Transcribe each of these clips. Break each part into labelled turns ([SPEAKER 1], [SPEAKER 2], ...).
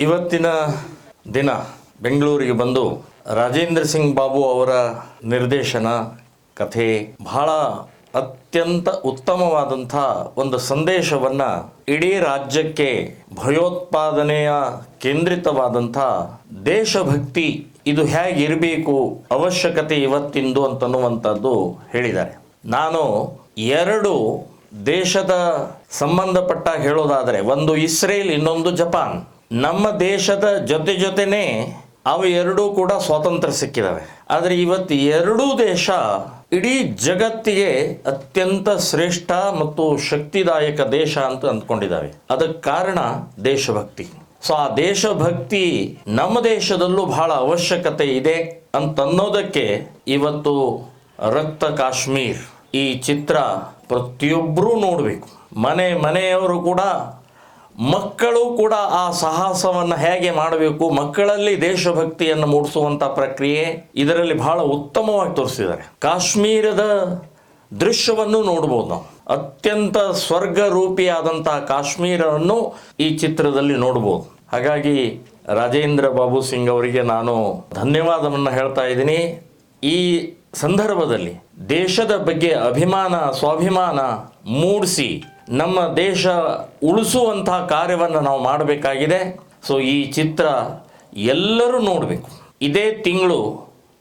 [SPEAKER 1] ಇವತ್ತಿನ ದಿನ ಬೆಂಗಳೂರಿಗೆ ಬಂದು ರಾಜೇಂದ್ರ ಸಿಂಗ್ ಬಾಬು ಅವರ ನಿರ್ದೇಶನ ಕಥೆ ಬಹಳ ಅತ್ಯಂತ ಉತ್ತಮವಾದಂಥ ಒಂದು ಸಂದೇಶವನ್ನು ಇಡೀ ರಾಜ್ಯಕ್ಕೆ ಭಯೋತ್ಪಾದನೆಯ ಕೇಂದ್ರಿತವಾದಂಥ ದೇಶಭಕ್ತಿ ಇದು ಹೇಗಿರಬೇಕು ಅವಶ್ಯಕತೆ ಇವತ್ತಿಂದು ಅಂತನ್ನುವಂಥದ್ದು ಹೇಳಿದ್ದಾರೆ. ನಾನು ಎರಡು ದೇಶದ ಸಂಬಂಧಪಟ್ಟ ಹೇಳೋದಾದರೆ ಒಂದು ಇಸ್ರೇಲ್, ಇನ್ನೊಂದು ಜಪಾನ್. ನಮ್ಮ ದೇಶದ ಜೊತೆ ಜೊತೆನೇ ಅವು ಎರಡೂ ಕೂಡ ಸ್ವಾತಂತ್ರ್ಯ ಸಿಕ್ಕಿದಾವೆ. ಆದರೆ ಇವತ್ತು ಎರಡೂ ದೇಶ ಇಡೀ ಜಗತ್ತಿಗೆ ಅತ್ಯಂತ ಶ್ರೇಷ್ಠ ಮತ್ತು ಶಕ್ತಿದಾಯಕ ದೇಶ ಅಂತ ಅಂದ್ಕೊಂಡಿದ್ದಾವೆ. ಅದಕ್ಕೆ ಕಾರಣ ದೇಶಭಕ್ತಿ. ಸೊ ಆ ದೇಶಭಕ್ತಿ ನಮ್ಮ ದೇಶದಲ್ಲೂ ಬಹಳ ಅವಶ್ಯಕತೆ ಇದೆ ಅಂತನ್ನೋದಕ್ಕೆ ಇವತ್ತು ರಕ್ತ ಕಾಶ್ಮೀರ್ ಈ ಚಿತ್ರ ಪ್ರತಿಯೊಬ್ಬರೂ ನೋಡಬೇಕು. ಮನೆ ಮನೆಯವರು ಕೂಡ ಮಕ್ಕಳು ಕೂಡ ಆ ಸಾಹಸವನ್ನು ಹೇಗೆ ಮಾಡಬೇಕು, ಮಕ್ಕಳಲ್ಲಿ ದೇಶಭಕ್ತಿಯನ್ನು ಮೂಡಿಸುವಂಥ ಪ್ರಕ್ರಿಯೆ ಇದರಲ್ಲಿ ಬಹಳ ಉತ್ತಮವಾಗಿ ತೋರಿಸಿದ್ದಾರೆ. ಕಾಶ್ಮೀರದ ದೃಶ್ಯವನ್ನು ನೋಡ್ಬೋದು ನಾವು. ಅತ್ಯಂತ ಸ್ವರ್ಗ ರೂಪಿಯಾದಂಥ ಕಾಶ್ಮೀರವನ್ನು ಈ ಚಿತ್ರದಲ್ಲಿ ನೋಡ್ಬೋದು. ಹಾಗಾಗಿ ರಾಜೇಂದ್ರ ಬಾಬು ಸಿಂಗ್ ಅವರಿಗೆ ನಾನು ಧನ್ಯವಾದವನ್ನು ಹೇಳ್ತಾ ಇದ್ದೀನಿ. ಈ ಸಂದರ್ಭದಲ್ಲಿ ದೇಶದ ಬಗ್ಗೆ ಅಭಿಮಾನ, ಸ್ವಾಭಿಮಾನ ಮೂಡಿಸಿ ನಮ್ಮ ದೇಶ ಉಳಿಸುವಂತಹ ಕಾರ್ಯವನ್ನು ನಾವು ಮಾಡಬೇಕಾಗಿದೆ. ಸೊ ಈ ಚಿತ್ರ ಎಲ್ಲರೂ ನೋಡಬೇಕು. ಇದೇ ತಿಂಗಳು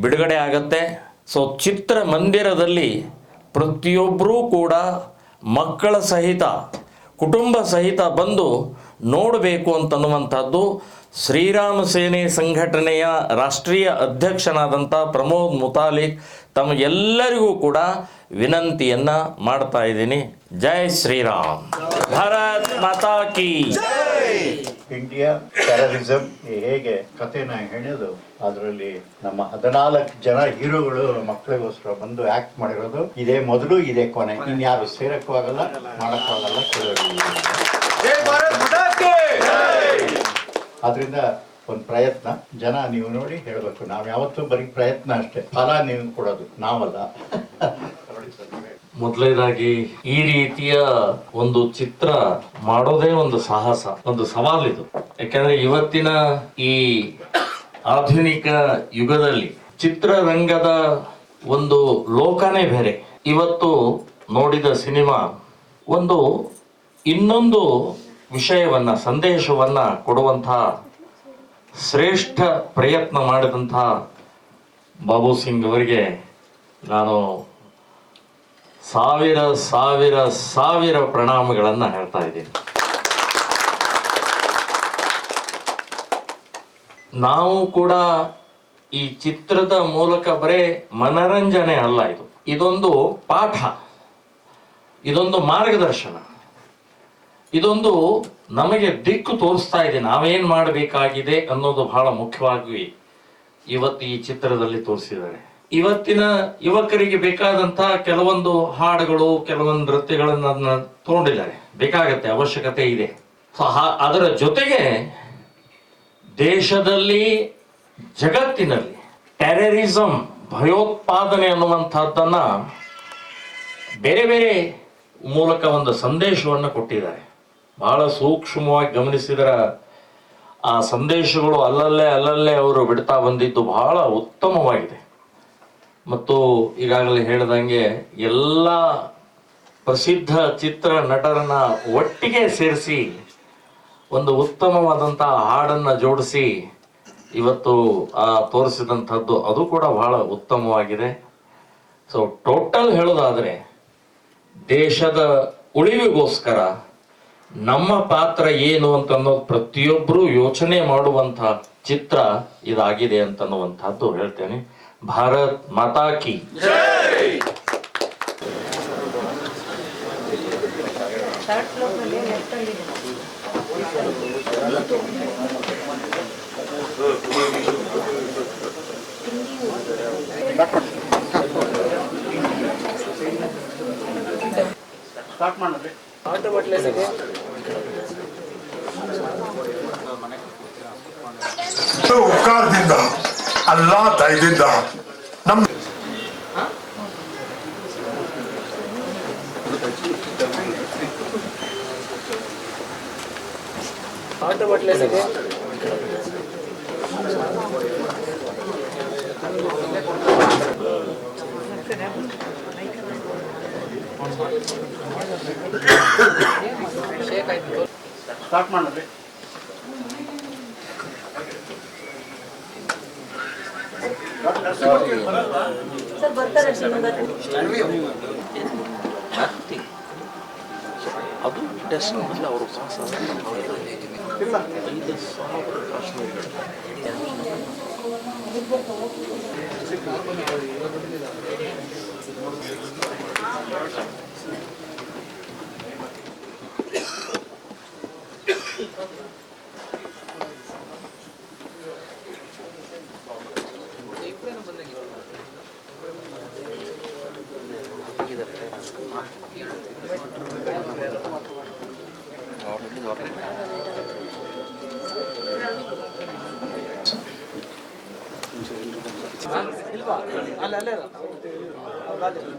[SPEAKER 1] ಬಿಡುಗಡೆ ಆಗತ್ತೆ. ಸೊ ಚಿತ್ರ ಮಂದಿರದಲ್ಲಿ ಪ್ರತಿಯೊಬ್ಬರೂ ಕೂಡ ಮಕ್ಕಳ ಸಹಿತ, ಕುಟುಂಬ ಸಹಿತ ಬಂದು ನೋಡಬೇಕು ಅಂತನ್ನುವಂಥದ್ದು ಶ್ರೀರಾಮ ಸೇನೆ ಸಂಘಟನೆಯ ರಾಷ್ಟ್ರೀಯ ಅಧ್ಯಕ್ಷನಾದಂಥ ಪ್ರಮೋದ್ ಮುತಾಲಿಕ್ ತಮಗೆಲ್ಲರಿಗೂ ಕೂಡ ವಿನಂತಿಯನ್ನ ಮಾಡ್ತಾ ಇದ್ದೀನಿ. ಜೈ ಶ್ರೀರಾಮ್. ಭಾರತ್ ಮಾತಾ ಕಿ.
[SPEAKER 2] ಇಂಡಿಯಾ ಟೆರರಿಸಂ ಹೇಗೆ ಕಥೆನ ಹೆಣೆದು ಅದರಲ್ಲಿ ನಮ್ಮ ಹದಿನಾಲ್ಕು ಜನ ಹೀರೋಗಳು ಮಕ್ಕಳಿಗೋಸ್ಕರ ಬಂದು ಆಕ್ಟ್ ಮಾಡಿರೋದು ಇದೇ ಮೊದಲು ಇದೇ ಕೊನೆ. ಇನ್ಯಾರು ಸೇರಕ್ಕೂ ಆಗಲ್ಲ ಮಾಡಕ್ಕಾಗಲ್ಲ ಅದರಿಂದ ಕೇಳೋದಿಲ್ಲ ಒಂದು ಪ್ರಯತ್ನ, ಜನ ನೀವು ನೋಡಿ ಹೇಳಬೇಕು. ನಾವು ಯಾವತ್ತೂ ಬರೀ ಪ್ರಯತ್ನ ಅಷ್ಟೇ. ಫಲ ನೀವು ಕೊಡೋದು, ನಾವಲ್ಲ.
[SPEAKER 1] ಮೊದಲನೇದಾಗಿ ಈ ರೀತಿಯ ಒಂದು ಚಿತ್ರ ಮಾಡೋದೇ ಒಂದು ಸಾಹಸ, ಒಂದು ಸವಾಲಿದು ಯಾಕಂದ್ರೆ ಇವತ್ತಿನ ಈ ಆಧುನಿಕ ಯುಗದಲ್ಲಿ ಚಿತ್ರರಂಗದ ಒಂದು ಲೋಕನೇ ಬೇರೆ. ಇವತ್ತು ನೋಡಿದ ಸಿನಿಮಾ ಒಂದು ಇನ್ನೊಂದು ವಿಷಯವನ್ನ, ಸಂದೇಶವನ್ನ ಕೊಡುವಂತಹ ಶ್ರೇಷ್ಠ ಪ್ರಯತ್ನ ಮಾಡಿದಂತಹ ಬಾಬು ಸಿಂಗ್ ಅವರಿಗೆ ನಾನು ಸಾವಿರ ಸಾವಿರ ಸಾವಿರ ಪ್ರಣಾಮಗಳನ್ನು ಹೇಳ್ತಾ ಇದ್ದೀನಿ. ನಾವು ಕೂಡ ಈ ಚಿತ್ರದ ಮೂಲಕ ಬರೇ ಮನರಂಜನೆ ಅಲ್ಲ ಇದು. ಇದೊಂದು ಪಾಠ. ಇದೊಂದು ಮಾರ್ಗದರ್ಶನ. ಇದೊಂದು ನಮಗೆ ದಿಕ್ಕು ತೋರಿಸ್ತಾ ಇದೆ. ನಾವೇನ್ ಮಾಡಬೇಕಾಗಿದೆ ಅನ್ನೋದು ಬಹಳ ಮುಖ್ಯವಾಗಿ ಇವತ್ತು ಈ ಚಿತ್ರದಲ್ಲಿ ತೋರಿಸಿದ್ದಾರೆ. ಇವತ್ತಿನ ಯುವಕರಿಗೆ ಬೇಕಾದಂತಹ ಕೆಲವೊಂದು ಹಾಡುಗಳು, ಕೆಲವೊಂದು ನೃತ್ಯಗಳನ್ನ ತಗೊಂಡಿದ್ದಾರೆ. ಬೇಕಾಗತ್ತೆ, ಅವಶ್ಯಕತೆ ಇದೆ. ಅದರ ಜೊತೆಗೆ ದೇಶದಲ್ಲಿ, ಜಗತ್ತಿನಲ್ಲಿ ಟೆರರಿಸಂ ಭಯೋತ್ಪಾದನೆ ಅನ್ನುವಂಥದ್ದನ್ನ ಬೇರೆ ಬೇರೆ ಮೂಲಕ ಒಂದು ಸಂದೇಶವನ್ನು ಕೊಟ್ಟಿದ್ದಾರೆ. ಬಹಳ ಸೂಕ್ಷ್ಮವಾಗಿ ಗಮನಿಸಿದರೆ ಆ ಸಂದೇಶಗಳು ಅಲ್ಲಲ್ಲೇ ಅಲ್ಲಲ್ಲೇ ಅವರು ಬಿಡ್ತಾ ಬಂದಿದ್ದು ಬಹಳ ಉತ್ತಮವಾಗಿದೆ. ಮತ್ತು ಈಗಾಗಲೇ ಹೇಳಿದಂಗೆ ಎಲ್ಲ ಪ್ರಸಿದ್ಧ ಚಿತ್ರ ನಟರನ್ನ ಒಟ್ಟಿಗೆ ಸೇರಿಸಿ, ಒಂದು ಉತ್ತಮವಾದಂಥ ಹಾಡನ್ನು ಜೋಡಿಸಿ ಇವತ್ತು ಆ ತೋರಿಸಿದಂಥದ್ದು ಅದು ಕೂಡ ಬಹಳ ಉತ್ತಮವಾಗಿದೆ. ಸೊ ಟೋಟಲ್ ಹೇಳೋದಾದರೆ ದೇಶದ ಉಳಿವಿಗೋಸ್ಕರ ನಮ್ಮ ಪಾತ್ರ ಏನು ಅಂತ ಅನ್ನೋದು ಪ್ರತಿಯೊಬ್ಬರು ಯೋಚನೆ ಮಾಡುವಂತಹ ಚಿತ್ರ ಇದಾಗಿದೆ ಅಂತನ್ನುವಂಥದ್ದು ಹೇಳ್ತೇನೆ. ಭಾರತ್ ಮಾತಾ ಕಿ.
[SPEAKER 3] ಉಪಕಾರದಿಂದ ಅಲ್ಲ ದಯದಿಂದ ನಮ್
[SPEAKER 4] ಆಟೋ ಬಟ್ಲೆ
[SPEAKER 1] ಅದು ಟೆಸ್ಟ್ ಮೊದಲು ಅವರು ಪಾಸ್ ಐದು ಸಾವಿರ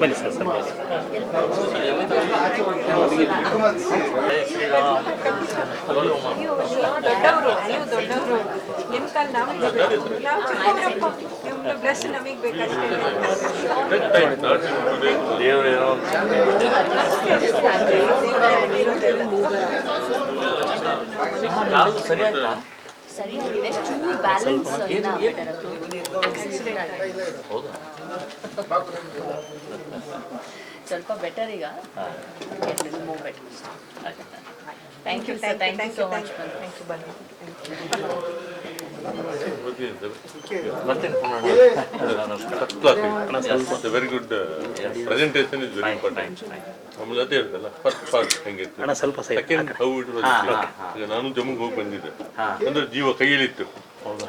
[SPEAKER 5] ಬನ್ನಿ ಸರ್ ಸರ್
[SPEAKER 4] ದೊಡ್ಡವರು ನೀವು ದೊಡ್ಡವರು. ನಿಮ್ಮ ಕಾಲ ನಾವು ನಾವು ಚಿಕ್ಕವರಪ್ಪ ನಿಮ್ಮ ಬ್ಲೆಸ್ ನಮಗೆ ಬೇಕಷ್ಟೇ
[SPEAKER 1] ದೇವರೇನೋ ಯಾವುದು ಸರಿ ಆಯ್ತಾ?
[SPEAKER 6] ಸರಿಯಾಗಿದೆ. ಚೂರು ಬ್ಯಾಲೆನ್ಸ್
[SPEAKER 1] ಹೌದಾ
[SPEAKER 6] ಸ್ವಲ್ಪ ಬೆಟರ್ ಈಗ. Move better thank you sir thank you so much
[SPEAKER 4] thank you ಬನ್ನಿ
[SPEAKER 7] is very
[SPEAKER 1] Fine,
[SPEAKER 7] important.
[SPEAKER 1] fine, fine.
[SPEAKER 7] ಆಮೇಲೆ ಅದೇ ಹೇಳ್ತಲ್ಲ ಫಸ್ಟ್ ಪಾರ್ಟ್ ಹೆಂಗಿತ್ತು
[SPEAKER 5] ಅಣ್ಣ ಸ್ವಲ್ಪ
[SPEAKER 7] side second
[SPEAKER 1] how it was.
[SPEAKER 7] ಈಗ ನಾನು ಜಮ್ಮುಗೆ ಹೋಗಿ ಬಂದಿದ್ದೆ. ಅಂದ್ರೆ ಜೀವ ಕೈಯಲ್ಲಿತ್ತು.
[SPEAKER 1] ಹೌದಾ?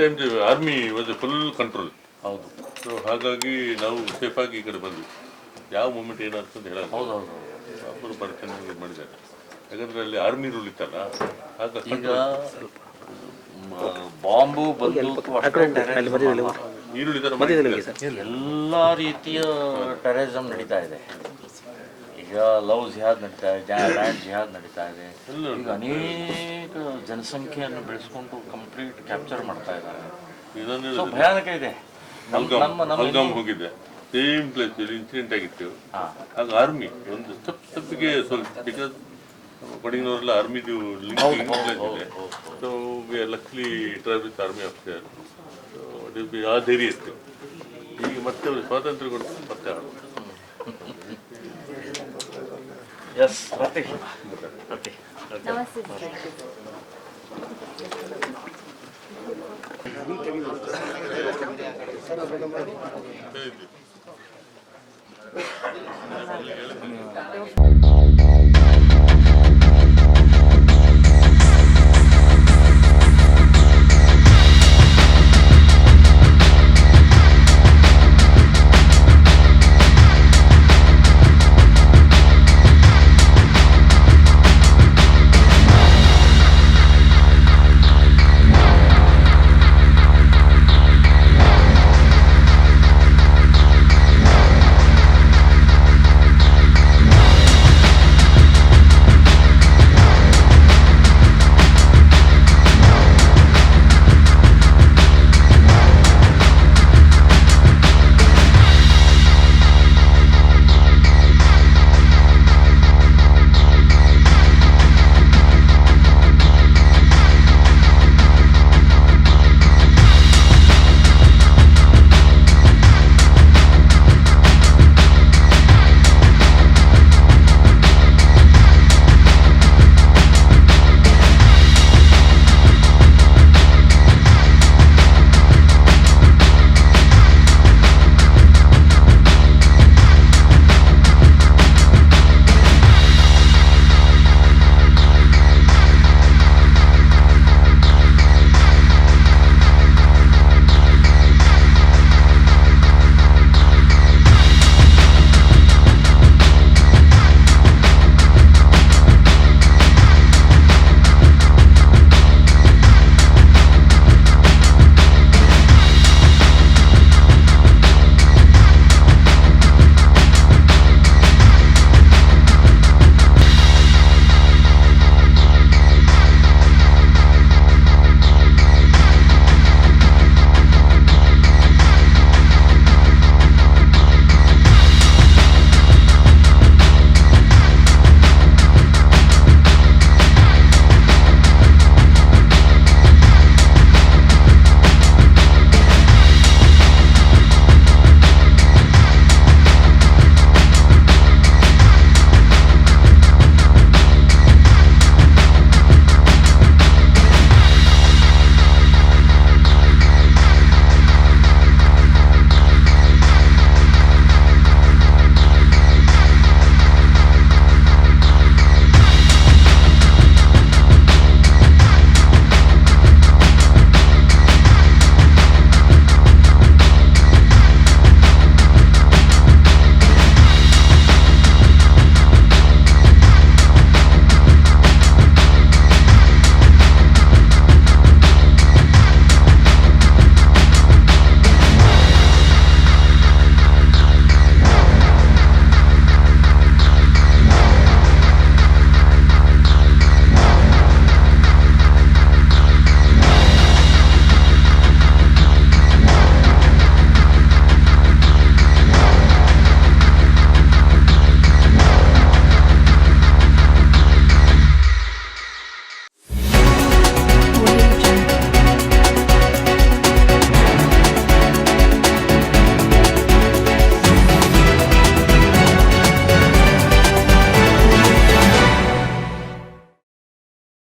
[SPEAKER 7] Time army was full control
[SPEAKER 1] ಹೌದು.
[SPEAKER 7] ಸೊ ಹಾಗಾಗಿ ನಾವು ಸೇಫ್ ಆಗಿ ಈ ಕಡೆ ಬಂದ್ವಿ. ಯಾವ ಮೂಮೆಂಟ್ ಏನಾಗ್ತದೆ ಅಂತ ಹೇಳಲ್ಲ
[SPEAKER 1] ಹೌದು ಹೌದು
[SPEAKER 7] ಅವರು ಬರ್ ಚೆನ್ನಾಗಿ ಮಾಡಿದ್ದಾರೆ. ಯಾಕಂದ್ರೆ ಅಲ್ಲಿ ಆರ್ಮಿ ರೂಲ್ ಇತ್ತಲ್ಲ ಆಗ
[SPEAKER 1] ಈಗ ಬಾಂಬು
[SPEAKER 5] ಬಂದು.
[SPEAKER 7] ಈರುಳ್ಳಿ.
[SPEAKER 5] ಹೋಗಿ.
[SPEAKER 1] ಎಲ್ಲ ರೀತಿಯ ಟೆರರಿಸಮ್ ನಡೀತಾ ಇದೆ. ಲವ್ ಜಿಹಾದ್ ನಡೀತಾ ಇದೆ ಲ್ಯಾಂಡ್ ಜಿಹಾದ್ ನಡೀತಾ ಇದೆ. ಈಗ ಅನೇಕ ಜನಸಂಖ್ಯೆಯನ್ನು ಬೆಳೆಸ್ಕೊಂಡು ಕಂಪ್ಲೀಟ್ ಕ್ಯಾಪ್ಚರ್ ಮಾಡ್ತಾ ಇದ್ದಾರೆ. ಸೊ ಭಯಾನಕ ಇದೆ. ನಮ್ಮ ನಮ್ಮ
[SPEAKER 7] ಹೋಗಿದ್ದೆ ಸೇಮ್ ಪ್ಲೇಸ್ ಇನ್ಸಿಡೆಂಟ್ ಆಗಿತ್ತು. ಆಗ ಆರ್ಮಿ ಒಂದು ತಪ್ಪು ತಪ್ಪಿಗೆ ಸ್ವಲ್ಪ ಬಿಕಾಸ್ ಕೊಡಗಿನವರೆಲ್ಲ ಆರ್ಮಿದು ಲಿಂಕ್ ಇದೆ. So we luckily travels army officer ಆ ಧೈರ್ಯ ಇತ್ತು. ಈಗ ಮತ್ತೆ ಅವ್ರಿಗೆ ಸ್ವಾತಂತ್ರ್ಯ ಕೊಡ್ತಾರೆ ಮತ್ತೆ ಆಡ್ಬೇಕು.
[SPEAKER 1] Yes, Ratih. Ratih.
[SPEAKER 6] Namaste.
[SPEAKER 7] Baby.